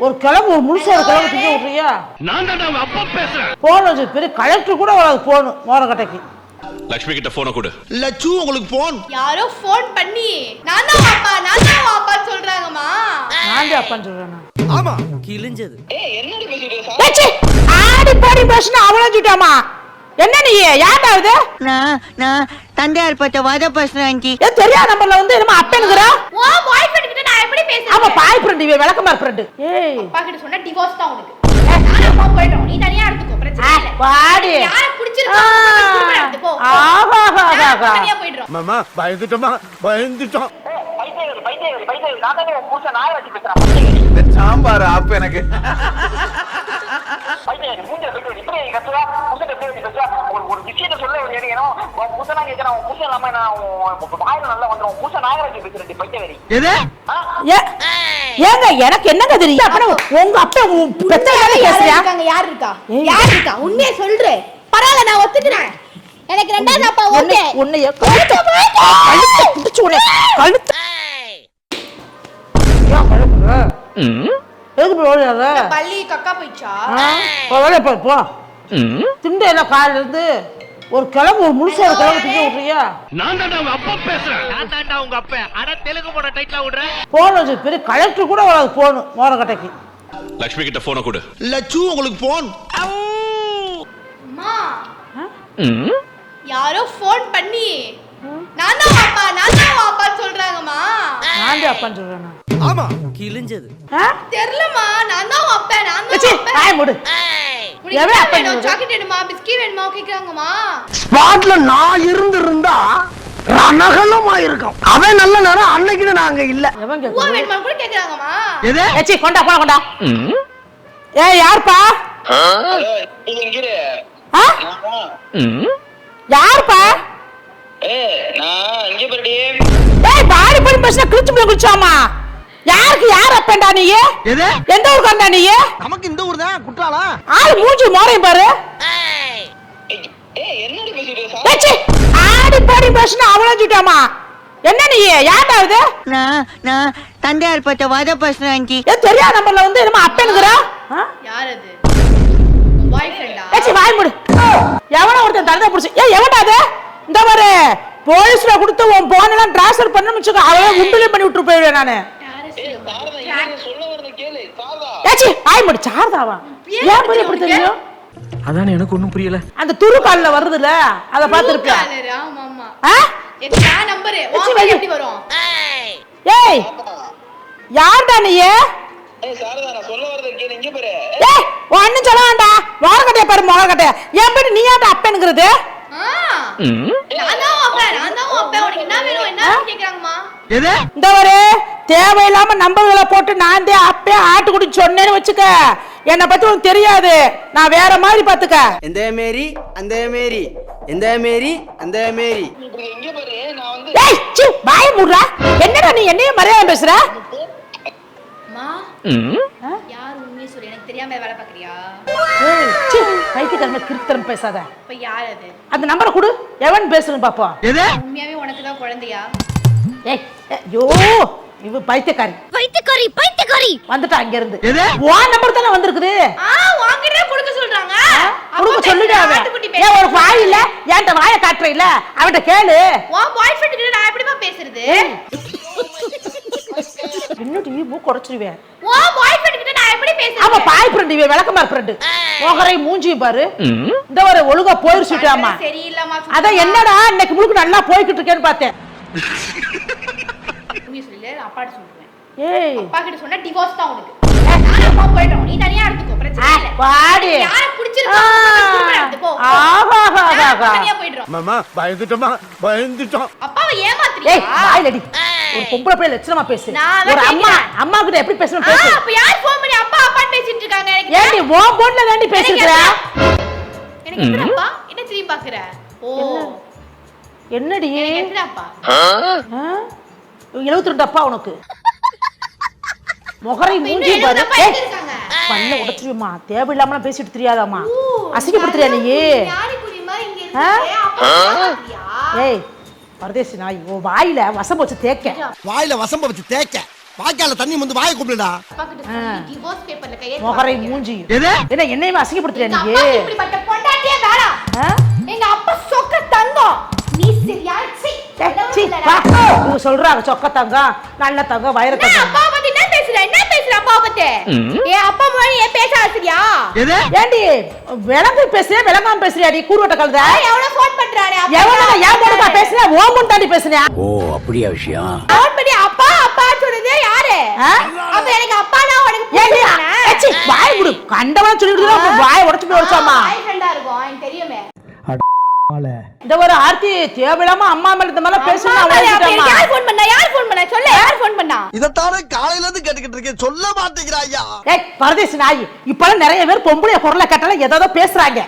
ஒரு கிழங்கு ஒரு முழுசா ஒரு கிழங்கு திங்க விட்றியா நான் தான் அவங்க அப்பா பேசுறேன். போன் வச்சு பெரிய கலெக்டர் கூட வராது போன் மோரக்கட்டைக்கு லக்ஷ்மி கிட்ட போன கொடு. லட்சு உங்களுக்கு போன் யாரோ ஃபோன் பண்ணி நான் தான் அப்பா நான் தான் அப்பான்னு சொல்றாங்கம்மா. நான் தான் அப்பான்னு சொல்றேன். ஆமா. கிழிஞ்சது. ஏச்சி, ஆடி பாடி பேசுனா அவ்வளோ சொல்லிட்டாமா என்ன நீ? யார்டா இது? நான் நான் தந்தையார் பட்ட வத ஆண்டி. ஏ தெரியாத நம்பர்ல வந்து என்னமா அப்பனுக்குற ஓ பாய் ஃப்ரெண்ட் கிட்ட நான் எப்படி ஆமா பாய் ஃப்ரெண்ட் இவ விளக்கமார் ஃப்ரெண்ட் ஏய். அப்பா கிட்ட சொன்னா டிவோர்ஸ் தான் உனக்கு. நானே அப்பா போயிட்டோம். நீ தனியா எடுத்துக்கோ பிரச்சனை இல்ல. பாடி. யார பிடிச்சிருக்கோ அவங்க திரும்ப எடுத்துக்கோ ஆஹா ஆஹா நான் ஆஹா. தனியா போயிடுறோம். மாமா பயந்துட்டோமா? பயந்துட்டோம். பைத்தியங்கள் பைத்தியங்கள் பைத்தியங்கள் விஷயத்த சொல்ல ஒரு ஏன்னா உன் புருஷனா கேட்கறேன் உன் புருஷன் இல்லாம நான் உன் வாயில நல்லா வந்துடும் உன் புருஷன் பேசுறேன் ஏங்க எனக்கு என்னங்க தெரியும்? அப்பனா உங்க அப்பா உன் பெத்த வேலை யார் பேசுறியா? யார் இருக்கா. யார் இருக்கா? உண்மையை சொல்றே. பரவாயில்ல நான் ஒத்துக்கிறேன். எனக்கு ரெண்டாவது அப்பா ஓகே. உன்னைய கழுத்தை கழுத்தை பிடிச்சு உன்னை கழுத்தை ஏன் கழுப்புற? எதுக்கு இப்படி ஓடுறாத? பள்ளி கக்கா போயிடுச்சா? ஆ? போ. திண்டு எல்லாம் காலையில இருந்து? ஒரு கிழங்கு ஒரு முழுசா ஒரு கிழங்கு திங்க விட்றியா? நான் தான் அவங்க அப்பா பேசுறேன். நான் தாண்டா உங்க அப்ப. ஆனா தெலுங்கு போட டைட்டிலா விடுறேன் போன் வச்சு பெரிய கலெக்டர் கூட வராது போன் மோரக்கட்டைக்கு லக்ஷ்மி கிட்ட போன கொடு. லட்சு உங்களுக்கு போன் அம்மா. யாரோ ஃபோன் பண்ணி. நான் தான் அப்பா நான் தான் அப்பான்னு சொல்றாங்கம்மா. நான் தான் அப்பான்னு சொல்றேன். ஆமா. கிழிஞ்சது. ஆ? தெரியலம்மா நான் தான் அப்பா நான் தான் அப்பா. மூடு. என்ன அப்பா? சாக்லேட் வேணுமா? பிஸ்கி வேணுமா? கேக்குறாங்கம்மா. ஸ்பாட்ல நான் இருந்திருந்தா ரணகலமா இருக்கும். அவன் நல்ல நேரம் அன்னைக்கு நாங்க இல்ல. எவன் பூவா? வேணுமா கூட கேக்குறாங்கம்மா. எது? ஏச்சி, கொண்டா போன கொண்டா. ஏய் யாருப்பா? ஆ? யாருப்பா? நான் இங்க பரடி. ஏய் பாடி பண்ணி பேசினா கிழிச்சு போய் குளிச்சாமா யாருக்கு யார் அப்பேன்டா நீ? எது? எந்த ஊருக்காண்டா நீ? நமக்கு இந்த ஊர் தான் குற்றாலா ஆள் மூஞ்சி மோரையும் பாரு. ஏய் என்னடி பேசிட்டு ஏச்சி, ஆடி பாடி பேசினா அவ்வளோ சொல்லிட்டாமா? என்ன நீ? யார்டா இது? நான் நான் தந்தையார் பட்ட வத பேசுறேன் ஆண்டி ஏ தெரியாத நம்பர்ல வந்து என்னமா அப்பேனுக்குற யார் அது பாய் ஃப்ரெண்டா ஏச்சி வாய் மூடு. எவன ஒருத்தன் தரத புடிச்சு. ஏய் எவன்டா அது? இந்த பாரு போலீஸ்ல கொடுத்து உன் போன் எல்லாம் டிரான்ஸ்ஃபர் பண்ணணும்னு வச்சுக்கோ அவளே உண்டுலையும் பண்ணி விட்டு போயிடுவேன் நானு. சாரதாவா? ஏன் போய் எப்படி தெரியும்? அதானே எனக்கு ஒண்ணும் புரியல. அந்த துரு கால்ல வருதுல அத பாத்துருப்பியா காலர், ஆமா ஆமா. நம்பரு. எப்படி வரும்? ஏய் யார்டா நீ? நான் சொல்ல வரத கேளு. இங்க பாரு. வேண்டாம். என் பேரு நீ ஏன்டா அப்பேனுங்கிறது ஆ. நான் தான் அப்பா நான் தான் அப்பா உனக்கு என்ன வேணும்? என்ன வேணும் கேக்குறாங்கம்மா. எது? இந்த ஒரு தேவையில்லாம நம்பர்களை போட்டு நான் தான் அப்பே ஆட்டுக்குடி சொன்னேன்னு வச்சுக்க. என்னை பத்தி உனக்கு தெரியாது. நான் வேற மாதிரி பாத்துக்க எந்த மாரி? அந்த மாரி. எந்த மாரி? அந்த மாரி. இப்படி இங்க பாரு நான் வந்து ஏய் சி வாய மூடுறா. என்னடா நீ என்னைய மரியாதை பேசுற? யார் உண்மையை சொல்லு? எனக்கு தெரியாம வேலை பாக்குறியா ஏய் சி பைத்தியக்காரமா கிறுத்தரம் பேசாத. இப்ப யார் அது? அந்த நம்பரை கொடு. எவன் பேசுறேன் பாப்போம். எது? உண்மையாவே உனக்கு தான் குழந்தையா? ஏய் ஐயோ இவ பைத்தியக்காரி. பைத்தியக்காரி பைத்தியக்காரி. வந்துட்டா அங்க இருந்து எது? உன் நம்பர் தானே வந்திருக்குது. ஆ வாங்கிட்டே கொடுக்க சொல்றாங்க. அப்பா சொல்லுடா அவன் ஏன் ஒரு. வாய் இல்ல? என்கிட்ட வாயை காட்டுற இல்ல அவன்கிட்ட கேளு. உன் பாய் ஃப்ரெண்ட் கிட்ட நான் எப்படிமா பேசுறது? என்னடி மூக்கு உடைச்சிருவேன் உன் பாய் ஃப்ரெண்ட் கிட்ட நான் எப்படி பேசுறது? ஆமா பாய் ஃப்ரெண்ட் இவன் விளக்கமார் ஃப்ரெண்டு மோகரை மூஞ்சியும் பாரு. இந்த ஒரு ஒழுங்கா போயிருச்சுட்டாமா சரியில்லாமா அதான் என்னடா இன்னைக்கு முழுக்க நல்லா போய்கிட்டு இருக்கேன்னு பார்த்தேன். உண்மையை சொல்லு நான் அப்பாட்ட சொல்றேன். ஏய். அப்பா கிட்ட சொன்னா டிவோர்ஸ் தான் உனக்கு. அப்பா போயிட்டோம். நீ தனியா எடுத்துக்கோ பிரச்சனை இல்ல. பாடி. யார பிடிச்சிருக்கோ அவங்க திரும்ப எடுத்துக்கோ ஆஹா நான் தனியா போயிடுறோம். மாமா பயந்துட்டோமா? பயந்துட்டோம். அப்பாவை ஏய் ஏமாத்துறியா வாயிலடி ஒரு பொம்பளை பிள்ளை லட்சணமா பேசு. நான் அதான் ஒரு அம்மா. அம்மா கிட்ட எப்படி பேசணும் பேசு. அப்ப யார் ஃபோன் பண்ணி அப்பா அப்பான்னு பேசிட்டு இருக்காங்க? எனக்கு ஏண்டி உன் பொண்ணுல தாண்டி பேசிருக்கிற எனக்கு எத்தனை அப்பா? என்ன திரும்பி பாக்குற ஓ. என்னடி? எனக்கு அப்பா? எழுபத்தி ரெண்டு அப்பா உனக்கு. முகரை மூஞ்சி பாரு? பண்ண உடச்சிருமா தேவையில்லாம பேசிட்டு தெரியாதாமா அசிங்கப்படுத்துறியா நீ ஏய் பரதேசி நாய் உன் வாயில வசம் வச்சு தேக்க வாயில வசம்ப வச்சு தேய்க்க. வாய்க்கால தண்ணி வந்து வாயை கூப்பிடுடா. முகரை. மூஞ்சி. என்ன என்னையுமே அசிங்கப்படுத்துறியா நீ சீ. வா. இவங்க சொல்றாங்க சொக்க தங்கம் நல்ல தங்கம் வைர என்ன தங்கம். அப்பாவை பத்தி என்ன பேசுற? என்ன பேசுற அப்பாவை பத்தி? என் அப்பா மொழி ஏன் பேச ஆசிரியா எது? ஏண்டி விளங்கு பேசுறியா விளங்காம பேசுறியாடி கூறுவட்ட கழுத? எவ்வளவு ஃபோன் பண்றாரு அப்பா? எவ்வளவு ஏன் பொண்ணுக்கா பேசுறியா? ஓ முன் தாண்டி பேசுறியா ஓ அப்படியா விஷயம்? ஃபோன் பண்ணி அப்பா அப்பா சொல்றது யாரு? ஆ? அப்ப எனக்கு அப்பா நான் உனக்கு ஏண்டி புரியுதானே? ஏச்சி, வாய் குடு கண்டவன் சொல்லிட்டு வாய் உடச்சு போய் உடச்சாமா? பாய் ஃப்ரெண்டா இருக்கும் எனக்கு தெரியுமே. இந்த ஒரு ஆர்த்தி தேவையில்லாம அம்மா மேல இந்த மாதிரி பேசணும் அப்ப யார் ஃபோன் பண்ணா? யார் ஃபோன் பண்ணா? சொல்லு யார் ஃபோன் பண்ணா? இதத்தானே காலையில இருந்து கேட்டுக்கிட்டு இருக்கேன். சொல்ல மாட்டேங்கிறா ஐயா. ஏய் பரதேசி நாய் இப்பெல்லாம் நிறைய பேர் பொம்பளைய குரலை கேட்டாலும் ஏதோ பேசுறாங்க.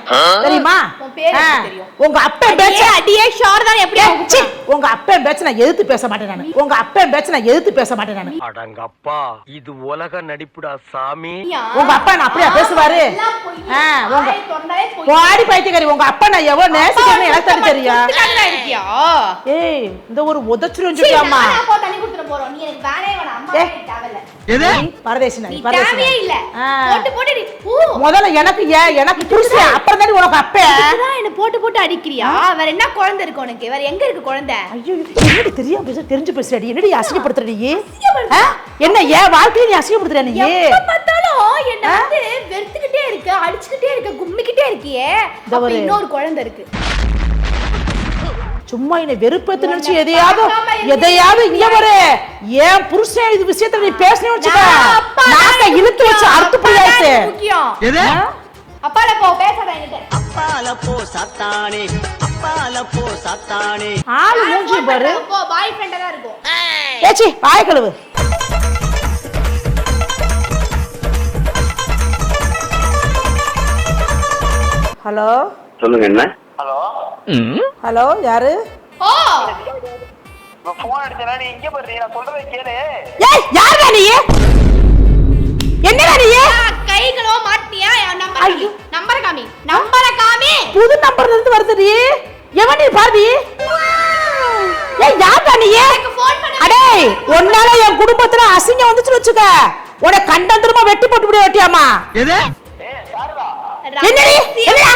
தெரியுமா. உங்க அப்பன் அடியே பேச்சு அடியே ஷோர் தான் எப்படி உங்க அப்பன் பேச்சு நான் எதிர்த்து பேச மாட்டேன் நானு. உங்க அப்பன் பேச்சு நான் எதிர்த்து பேச மாட்டேன் நானு. அடங்கப்பா இது உலக நடிப்புடா சாமி. உங்க அப்பா நான் அப்படியா பேசுவாரு? உங்க வாடி பைத்தியக்காரி உங்க அப்பா நான் எவ்வளவு நேசிக்கிறேன்னு எனக்கு இருக்கியா? ஏய் இந்த ஒரு உதச்சிரும் சொல்லியாமா தண்ணி குடுத்துற போறோம். நீ எனக்கு வேணவே வேணாம். அம்மா ஏ. எனக்கு தேவையில்ல. எது? பரதேசி நீ நாய் பரதேசி தேவையே நாய் இல்ல. ஆ. போட்டு போட்டு நீ ஊ. முதல்ல எனக்கு ஏன் எனக்கு புருஷன் அப்புறம் தானே உனக்கு அப்பன் இதுதான் என்ன போட்டு போட்டு அடிக்கிறியா? வேற என்ன குழந்தை இருக்கு உனக்கு? வேற எங்க இருக்கு குழந்தை? ஐயோ என்னடி தெரியாம பேச தெரிஞ்சு பேசுறடி. என்னடி? என்ன ஏன் வாழ்க்கையை நீ அசிங்கப்படுத்துற நீ? எப்ப பார்த்தாலும் என்ன வந்து வெறுத்துக்கிட்டே இருக்க அடிச்சுக்கிட்டே இருக்க கும்மிக்கிட்டே இருக்கியே. இன்னொரு குழந்தை இருக்கு. சும்மா என்னை வெறுப்பேத்து நினைச்சு எதையாவது எதையாவது இங்க வரு. ஏன் புருஷன் இது விஷயத்துல நீ பேசணும் வச்சுக்க. எனக்கு இழுத்து வச்சு. அறுத்து போயாச்சு அப்பால போ பேசாத என்கிட்ட. அப்பால போ சாத்தானே. அப்பால போ சாத்தானே. ஆளு மூஞ்சி பாரு. போ பாய் ஃப்ரெண்டா தான் இருக்கும். ஏச்சி வாய கழுவு. ஹலோ? சொல்லுங்க என்ன? ஹலோ? ஹலோ யாரு? ஓ. போன் அடிச்சா நீ இங்க போறீங்க நான் சொல்றதை கேளு. ஏய் யாருடா நீ? என்னடா நீ? கைகளோ மாட்டியா என் நம்பர். நம்பர் காமி. நம்பரை காமி. புது நம்பர்ல இருந்து வருது நீ. எவன் நீ பாதி? ஏய் யாருடா நீ? எனக்கு ஃபோன் பண்ண. அடே உன்னால என் குடும்பத்துல அசிங்கம் வந்துச்சு வச்சுக்க. உன கண்டம் திரும்ப வெட்டி போட்டு விட வெட்டியாமா எது என்னடி? என்னடா?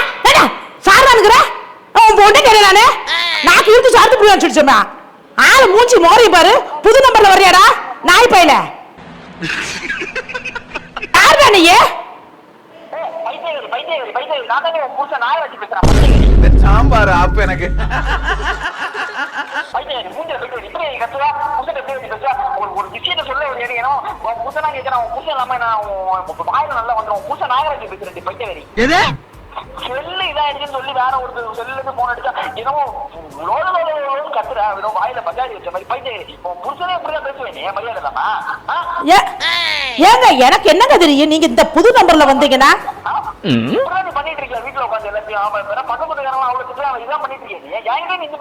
சாரானுக்குற உன் பொண்ணு கேட்க நானு? நாக்கு இருந்து சார்த்து போய் சொல்லிச்சோமா ஆளு மூஞ்சி மோரைய பாரு. புது நம்பர்ல வர்றியாடா? நாய் பையில. யாருடா நான் நாயை சாம்பார் ஆப் எனக்கு. ஒரு விஷயத்த சொல்ல ஒரு உன் புருஷனா கேட்கறேன் புருஷன் இல்லாம நான் வாயில நல்லா வந்துடும் உன் புருஷன் நாயை வச்சு பேசுறேன் பைத்தியகாரி எது? செல்லு இதாயிடுச்சுன்னு சொல்லி வேற ஒரு செல்லுல இருந்து போன் அடிச்சா என்னமோ லோட கத்துறா ஏதோ வாயில பஜாரி வச்ச மாதிரி. பைத்தியகாரி உன் புருஷனே இப்படிதான் பேசுவேன். நீ மரியாதை இல்லாம? ஏங்க எனக்கு என்னங்க தெரியும்? நீங்க இந்த புது நம்பர்ல வந்தீங்கன்னா? பண்ணிட்டு இருக்கியா? வீட்டுல உட்காந்து எல்லாத்தையும் பக்கத்து அவன் இதான் இந்த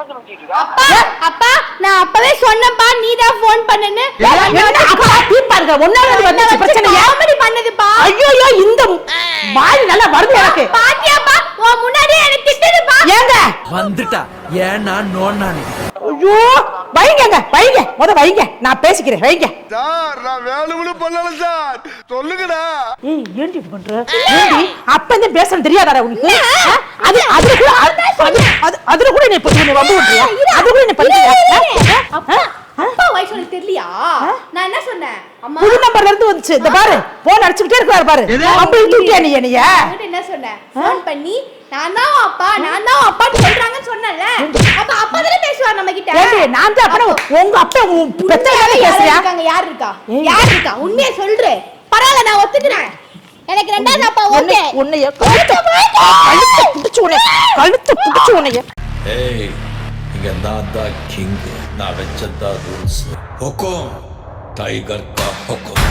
அப்பா அப்பா நான் அப்பவே சொன்னப்பா நீ தான் ஃபோன் பண்ணுன்னு அப்பா தீர்ப்பாருங்க ஒன்னால வந்துச்சு பிரச்சனை காமெடி பண்ணதுப்பா. ஐயோ இந்த வாய் நல்லா வருது எனக்கு. பாத்தியாப்பா உன் முன்னாடியே எனக்கு திட்டுதுப்பா. ஏங்க? வந்துட்டா. ஏன்னா நோன்னானே ஐயோ வைங்கங்க வைங்க. முத வைங்க. நான் பேசிக்கிறேன். வைங்க. சார் நான் வேணும்னு பண்ணல சார். சொல்லுங்கடா. ஏய் ஏன்டி இப்படி பண்ற? ஏன்டி? அப்ப இந்த பேசணும் தெரியாதாடா உனக்கு? அது அதுல கூட அது அது அதுல கூட நீ இப்ப நீ வம்பு பண்றியா அது கூட நீ பண்ணியா அப்பா அப்பா வயசு உனக்கு தெரியலையா? நான் என்ன சொன்னேன்? அம்மா. புது நம்பர்ல இருந்து வந்துச்சு. இந்த பாரு போன் அடிச்சுக்கிட்டே இருக்காரு பாரு. வம்பு இழுத்துட்டியா நீ என்னைய? என்ன சொன்னேன்? ஃபோன் பண்ணி நான் தான் அப்பா நான் தான் அப்பான்னு சொல்றாங்கன்னு சொன்னேன்ல. அப்ப அப்பா தானே பேசுவார் நம்ம கிட்ட ஏண்டி நான் தான் அப்பனா உங்க அப்பா உன் பெத்த உண்மையாவே வேலை யார் பேசுறியா இருக்காங்க? யார் இருக்கா. யார் இருக்கா? உண்மையை சொல்றே. பரவாயில்ல நான் ஒத்துக்கிறேன். எனக்கு ரெண்டாவது அப்பா ஓகே. உன்னை- உன்னைய கழுத்தை கழுத்தை பிடிச்சு உன்னை கழுத்தை பிடிச்சு உன்னைய. ஏய் இங்க நான் தான் கிங் நான் வச்சதா ரூல்ஸ் ஹொக்கோம் டைகர் கா ஹொக்கோம்